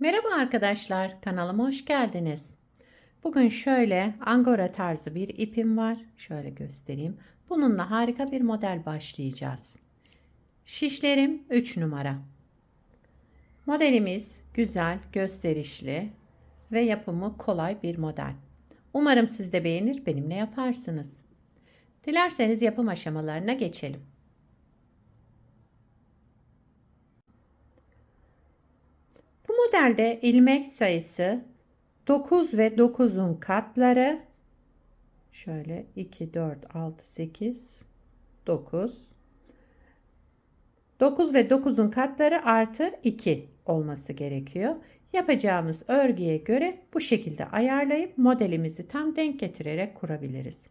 Merhaba arkadaşlar, kanalıma hoş geldiniz. Bugün şöyle angora tarzı bir ipim var. Şöyle göstereyim. Bununla harika bir model başlayacağız. Şişlerim 3 numara. Modelimiz güzel, gösterişli ve yapımı kolay bir model. Umarım siz de beğenir, benimle yaparsınız. Dilerseniz yapım aşamalarına geçelim. Modelde ilmek sayısı 9 ve 9'un katları şöyle 2 4 6 8 9 9 ve 9'un katları artı 2 olması gerekiyor. Yapacağımız örgüye göre bu şekilde ayarlayıp modelimizi tam denk getirerek kurabiliriz.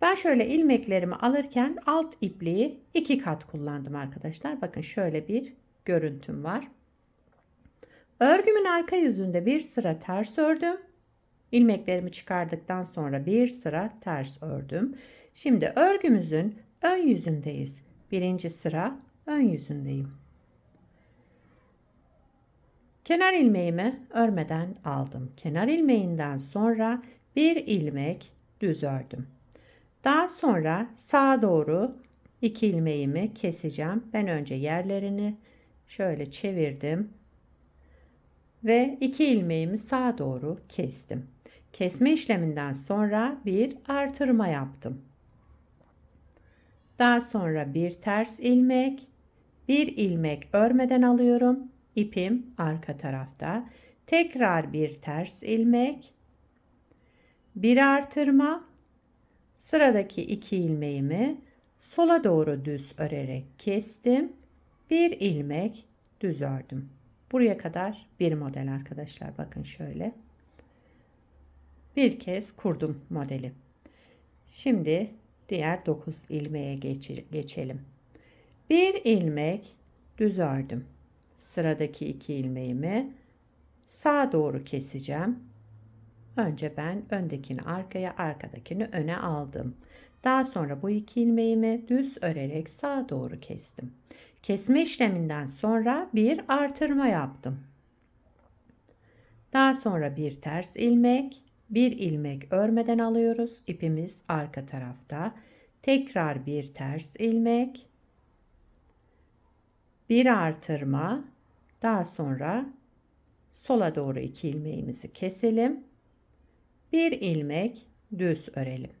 Ben şöyle ilmeklerimi alırken alt ipliği iki kat kullandım arkadaşlar. Bakın şöyle bir görüntüm var. Örgümün arka yüzünde bir sıra ters ördüm. İlmeklerimi çıkardıktan sonra bir sıra ters ördüm. Şimdi örgümüzün ön yüzündeyiz. Birinci sıra ön yüzündeyim. Kenar ilmeğimi örmeden aldım. Kenar ilmeğinden sonra bir ilmek düz ördüm. Daha sonra sağa doğru iki ilmeğimi keseceğim. Ben önce yerlerini şöyle çevirdim ve iki ilmeğimi sağa doğru kestim. Kesme işleminden sonra bir artırma yaptım. Daha sonra bir ters ilmek, bir ilmek örmeden alıyorum. İpim arka tarafta. Tekrar bir ters ilmek, bir artırma, sıradaki iki ilmeğimi sola doğru düz örerek kestim. Bir ilmek düz ördüm. Buraya kadar bir model arkadaşlar. Bakın şöyle. Bir kez kurdum modeli. Şimdi diğer 9 ilmeğe geç geçelim. Bir ilmek düz ördüm. Sıradaki iki ilmeğimi sağa doğru keseceğim. Önce ben öndekini arkaya, arkadakini öne aldım. Daha sonra bu iki ilmeğimi düz örerek sağa doğru kestim. Kesme işleminden sonra bir artırma yaptım. Daha sonra bir ters ilmek, bir ilmek örmeden alıyoruz. İpimiz arka tarafta. Tekrar bir ters ilmek, bir artırma, daha sonra sola doğru iki ilmeğimizi keselim. Bir ilmek düz örelim.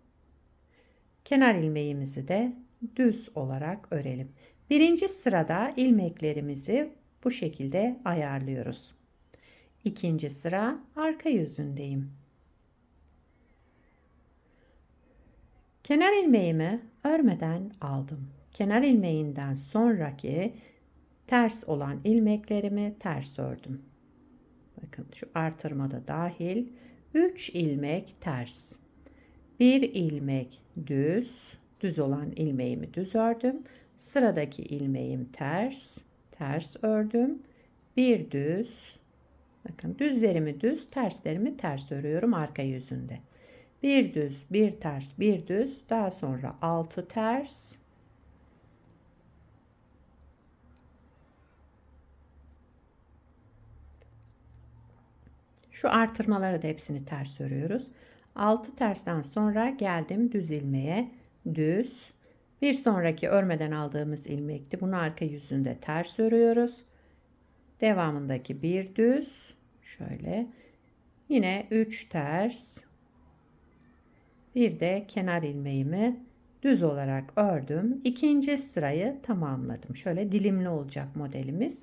Kenar ilmeğimizi de düz olarak örelim. Birinci sırada ilmeklerimizi bu şekilde ayarlıyoruz. İkinci sıra arka yüzündeyim. Kenar ilmeğimi örmeden aldım. Kenar ilmeğinden sonraki ters olan ilmeklerimi ters ördüm. Bakın şu artırmada dahil 3 ilmek ters. 1 ilmek düz, düz olan ilmeğimi düz ördüm. Sıradaki ilmeğim ters, ters ördüm. Bir düz. Bakın düzlerimi düz, terslerimi ters örüyorum arka yüzünde. Bir düz, bir ters, bir düz. Daha sonra altı ters. Şu artırmaları da hepsini ters örüyoruz. 6 tersten sonra geldim düz ilmeğe. Düz, bir sonraki örmeden aldığımız ilmekti. Bunu arka yüzünde ters örüyoruz. Devamındaki bir düz. Şöyle. Yine 3 ters. Bir de kenar ilmeğimi düz olarak ördüm. İkinci sırayı tamamladım. Şöyle dilimli olacak modelimiz.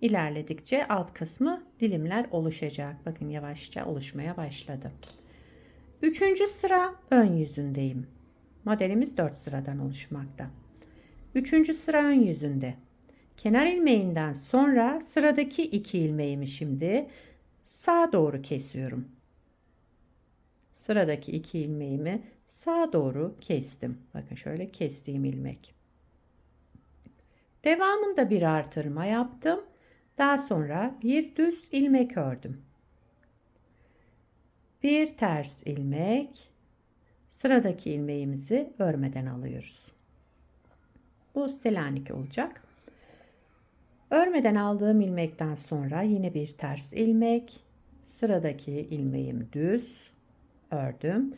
İlerledikçe alt kısmı dilimler oluşacak. Bakın yavaşça oluşmaya başladı. Üçüncü sıra ön yüzündeyim. Modelimiz 4 sıradan oluşmakta. Üçüncü sıra ön yüzünde. Kenar ilmeğinden sonra sıradaki iki ilmeğimi şimdi sağa doğru kesiyorum. Sıradaki iki ilmeğimi sağa doğru kestim. Bakın şöyle kestiğim ilmek. Devamında bir artırma yaptım. Daha sonra bir düz ilmek ördüm. Bir ters ilmek, Sıradaki ilmeğimizi örmeden alıyoruz. Bu Selanik olacak. Örmeden aldığım ilmekten sonra yine bir ters ilmek, sıradaki ilmeğim düz ördüm.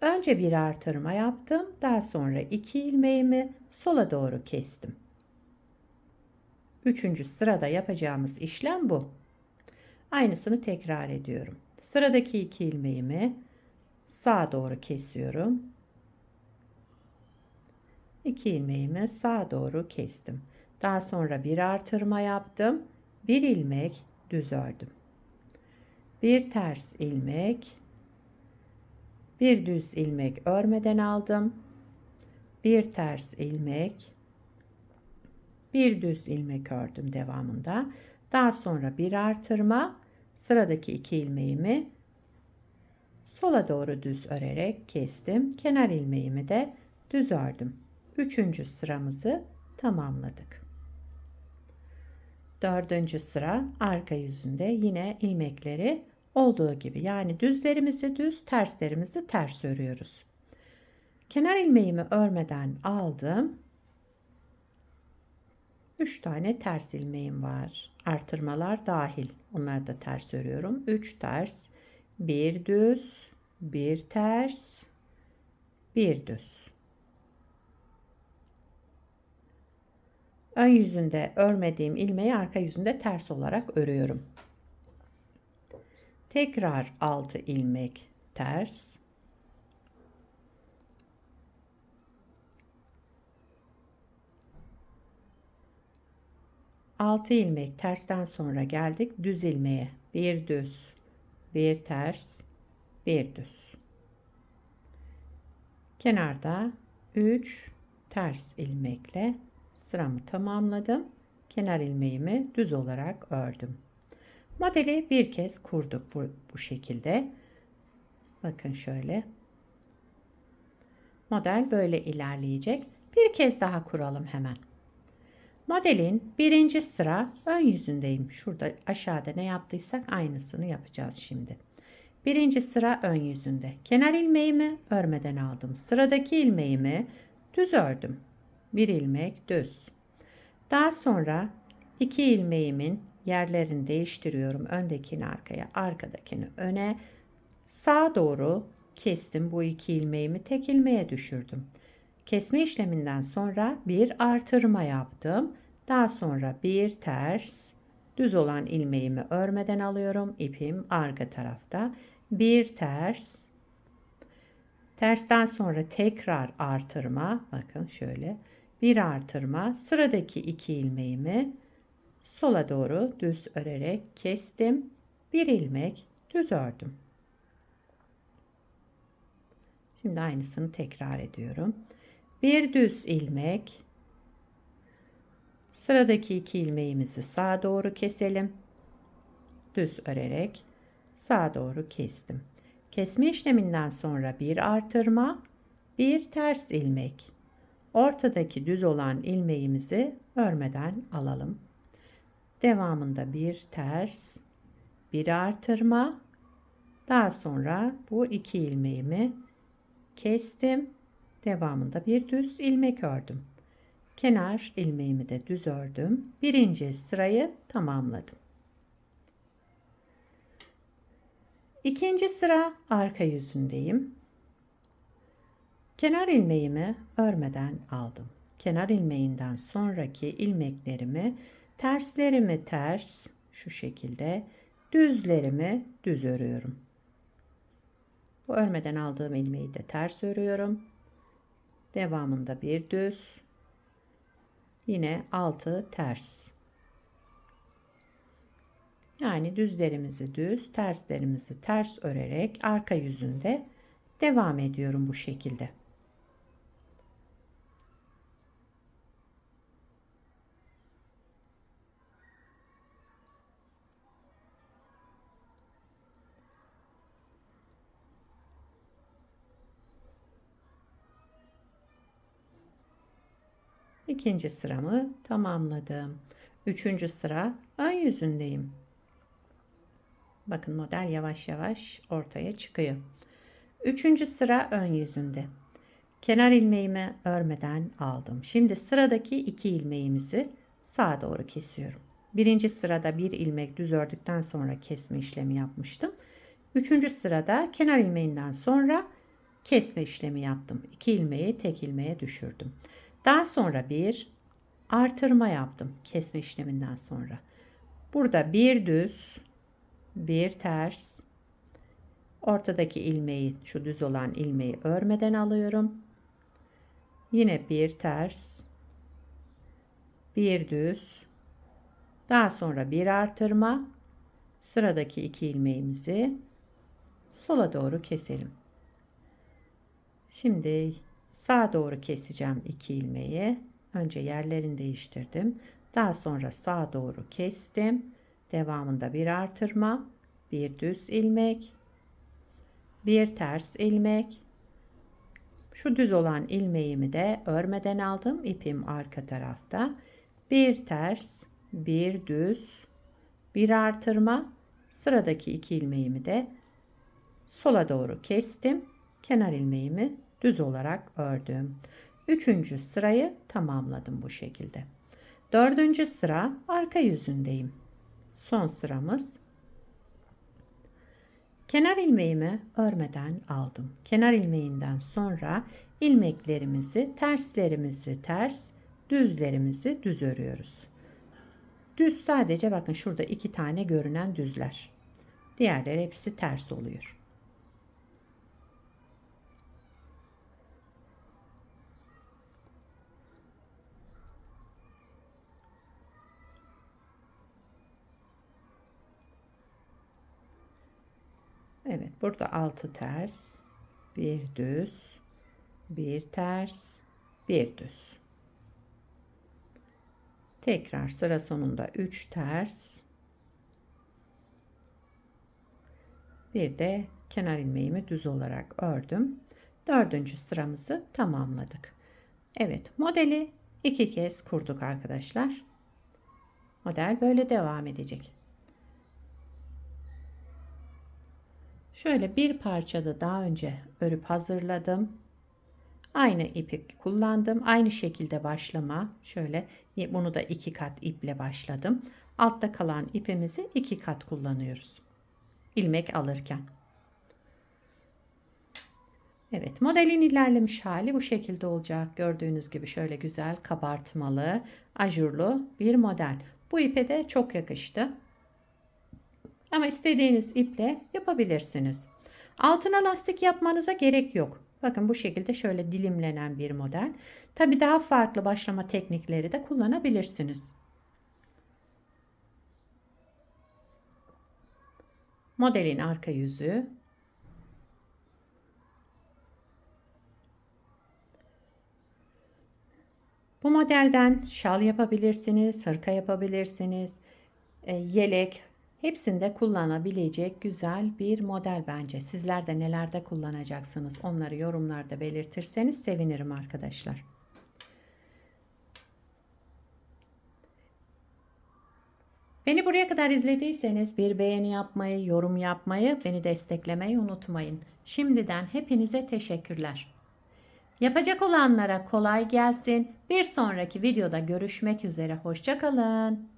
Önce bir artırma yaptım. Daha sonra iki ilmeğimi sola doğru kestim. Üçüncü sırada yapacağımız işlem bu. Aynısını tekrar ediyorum. Sıradaki iki ilmeğimi sağa doğru kesiyorum. İki ilmeğimi sağa doğru kestim. Daha sonra bir artırma yaptım. Bir ilmek düz ördüm. Bir ters ilmek, bir düz ilmek örmeden aldım. Bir ters ilmek, bir düz ilmek ördüm devamında. Daha sonra bir artırma, sıradaki iki ilmeğimi sola doğru düz örerek kestim. Kenar ilmeğimi de düz ördüm. Üçüncü sıramızı tamamladık. Dördüncü sıra arka yüzünde yine ilmekleri olduğu gibi yani düzlerimizi düz terslerimizi ters örüyoruz. Kenar ilmeğimi örmeden aldım. 3 tane ters ilmeğim var. Artırmalar dahil. Onları da ters örüyorum. 3 ters, bir düz, bir ters, bir düz. Ön yüzünde örmediğim ilmeği arka yüzünde ters olarak örüyorum. Tekrar 6 ilmek ters. Altı ilmek tersten sonra geldik düz ilmeğe. Bir düz, bir ters, bir düz. Kenarda 3 ters ilmekle sıramı tamamladım. Kenar ilmeğimi düz olarak ördüm. Modeli bir kez kurduk bu, bu şekilde. Bakın şöyle. Model böyle ilerleyecek. Bir kez daha kuralım hemen. Modelin birinci sıra ön yüzündeyim. Şurada aşağıda ne yaptıysak aynısını yapacağız şimdi. Birinci sıra ön yüzünde. Kenar ilmeğimi örmeden aldım. Sıradaki ilmeğimi düz ördüm. Bir ilmek düz. Daha sonra iki ilmeğimin yerlerini değiştiriyorum. Öndekini arkaya, arkadakini öne. Sağa doğru kestim bu iki ilmeğimi tek ilmeğe düşürdüm. Kesme işleminden sonra bir artırma yaptım. Daha sonra bir ters düz olan ilmeğimi örmeden alıyorum. İpim arka tarafta. Bir ters tersten sonra tekrar artırma. Bakın şöyle bir artırma. Sıradaki iki ilmeğimi sola doğru düz örerek kestim. Bir ilmek düz ördüm. Şimdi aynısını tekrar ediyorum. Bir düz ilmek. Sıradaki iki ilmeğimizi sağa doğru keselim. Düz örerek sağa doğru kestim. Kesme işleminden sonra bir artırma, bir ters ilmek. Ortadaki düz olan ilmeğimizi örmeden alalım. Devamında bir ters, bir artırma. Daha sonra bu iki ilmeğimi kestim. Devamında bir düz ilmek ördüm. Kenar ilmeğimi de düz ördüm. Birinci sırayı tamamladım. İkinci sıra arka yüzündeyim. Kenar ilmeğimi örmeden aldım. Kenar ilmeğinden sonraki ilmeklerimi Terslerimi ters şu şekilde düzlerimi düz örüyorum. Bu örmeden aldığım ilmeği de ters örüyorum. Devamında bir düz. Yine altı ters. Yani düzlerimizi düz, terslerimizi ters örerek arka yüzünde devam ediyorum bu şekilde. İkinci sıramı tamamladım. Üçüncü sıra ön yüzündeyim. Bakın model yavaş yavaş ortaya çıkıyor. Üçüncü sıra ön yüzünde. Kenar ilmeğimi örmeden aldım. Şimdi sıradaki iki ilmeğimizi sağa doğru kesiyorum. Birinci sırada bir ilmek düz ördükten sonra kesme işlemi yapmıştım. Üçüncü sırada kenar ilmeğinden sonra kesme işlemi yaptım. İki ilmeği tek ilmeğe düşürdüm. Daha sonra bir artırma yaptım kesme işleminden sonra. Burada bir düz, bir ters, ortadaki ilmeği, şu düz olan ilmeği örmeden alıyorum. Yine bir ters, bir düz, daha sonra bir artırma, sıradaki iki ilmeğimizi sola doğru keselim. Şimdi sağa doğru keseceğim iki ilmeği. Önce yerlerini değiştirdim. Daha sonra sağa doğru kestim. Devamında bir artırma, bir düz ilmek, bir ters ilmek. Şu düz olan ilmeğimi de örmeden aldım. İpim arka tarafta. Bir ters, bir düz, bir artırma. Sıradaki iki ilmeğimi de sola doğru kestim. Kenar ilmeğimi düz olarak ördüm. Üçüncü sırayı tamamladım bu şekilde. Dördüncü sıra arka yüzündeyim. Son sıramız. Kenar ilmeğimi örmeden aldım. Kenar ilmeğinden sonra ilmeklerimizi, terslerimizi ters, düzlerimizi düz örüyoruz. Düz sadece bakın şurada iki tane görünen düzler. Diğerleri hepsi ters oluyor. Evet burada altı ters, bir düz, bir ters, bir düz. Tekrar sıra sonunda 3 ters. Bir de kenar ilmeğimi düz olarak ördüm. Dördüncü sıramızı tamamladık. Evet modeli iki kez kurduk arkadaşlar. Model böyle devam edecek. Şöyle bir parçada daha önce örüp hazırladım. Aynı ipi kullandım. Aynı şekilde başlama. Şöyle bunu da iki kat iple başladım. Altta kalan ipimizi iki kat kullanıyoruz. İlmek alırken. Evet modelin ilerlemiş hali bu şekilde olacak. Gördüğünüz gibi şöyle güzel kabartmalı, ajurlu bir model. Bu ipe de çok yakıştı. Ama istediğiniz iple yapabilirsiniz. Altına lastik yapmanıza gerek yok. Bakın bu şekilde şöyle dilimlenen bir model. Tabi daha farklı başlama teknikleri de kullanabilirsiniz. Modelin arka yüzü. Bu modelden şal yapabilirsiniz, hırka yapabilirsiniz, e, yelek, Hepsinde kullanabilecek güzel bir model bence. Sizler de nelerde kullanacaksınız onları yorumlarda belirtirseniz sevinirim arkadaşlar. Beni buraya kadar izlediyseniz bir beğeni yapmayı, yorum yapmayı, beni desteklemeyi unutmayın. Şimdiden hepinize teşekkürler. Yapacak olanlara kolay gelsin. Bir sonraki videoda görüşmek üzere. Hoşçakalın.